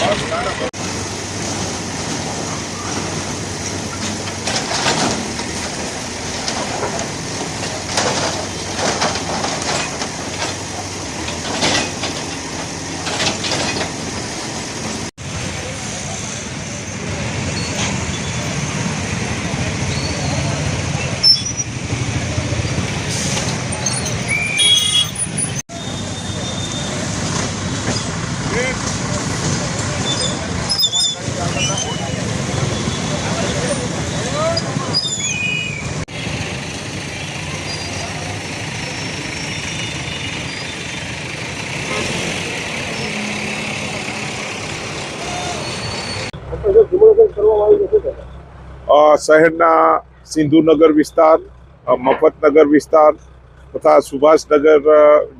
Os caras શહેરના સિંધુનગર વિસ્તાર મફતનગર વિસ્તાર તથા સુભાષનગર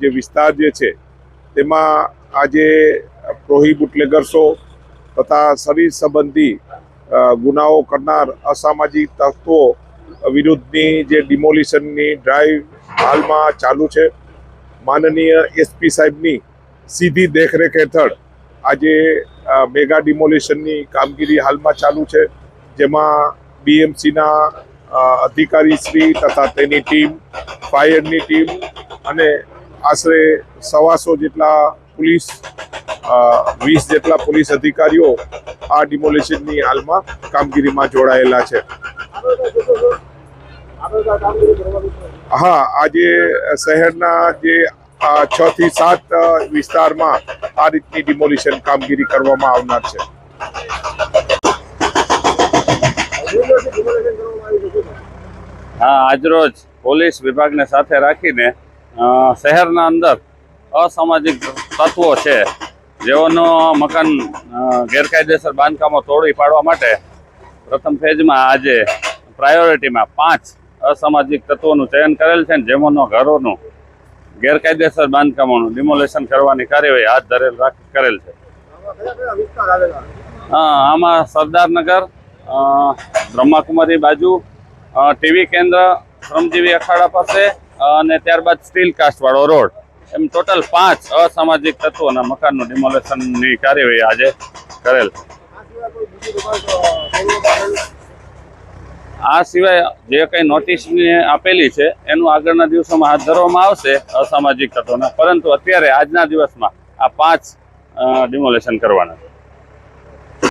જે વિસ્તાર જે છે, તેમાં આજે પ્રોહી બુટલેગર્સો તથા શરીર સંબંધી ગુનાઓ કરનાર અસામાજિક તત્વો વિરુદ્ધની જે ડિમોલિશનની ડ્રાઈવ હાલમાં ચાલુ છે. માનનીય એસપી સાહેબની સીધી દેખરેખ હેઠળ આજે મેગા ડિમોલિશનની કામગીરી હાલમાં ચાલુ છે, જેમાં બીએમસીના અધિકારી શ્રી તથા તેની ટીમ, ફાયરની ટીમ અને આશરે સવાસો જેટલા પોલીસ વીસ જેટલા પોલીસ અધિકારીઓ આ ડિમોલિશનની હાલમાં કામગીરીમાં જોડાયેલા છે. હા, આજે શહેરના જે છ થી સાત વિસ્તારમાં આ રીતની ડિમોલિશન કામગીરી કરવામાં આવનાર છે. હા, આજરોજ પોલીસ વિભાગને સાથે રાખીને શહેરના અંદર અસામાજિક તત્વો છે, જેઓનો મકાન ગેરકાયદેસર બાંધકામો તોડી પાડવા માટે પ્રથમ ફેજમાં આજે પ્રાયોરિટીમાં પાંચ અસામાજિક તત્વોનું ચયન કરેલ છે જેમનો ઘરોનું ગેરકાયદેસર બાંધકામોનું ડિમોલેશન કરવાની કાર્યવાહી હાથ ધરેલ કરેલ છે. આમાં સરદારનગર બ્રહ્માકુમારી બાજુ ટીવી કેન્દ્ર, શ્રમજીવી અખાડા પાસે અને ત્યારબાદ સ્ટીલ કાસ્ટવાળો રોડ. એમ ટોટલ પાંચ અસામાજિક તત્વોના મકાનનું ડિમોલેશનની કાર્યવાહી આજે કરેલ આ સિવાય જે કંઈ નોટિસ આપેલી છે, એનું આગળના દિવસોમાં હાથ ધરવામાં આવશે અસામાજિક તત્વોના. પરંતુ અત્યારે આજના દિવસમાં આ પાંચ ડિમોલેશન કરવાના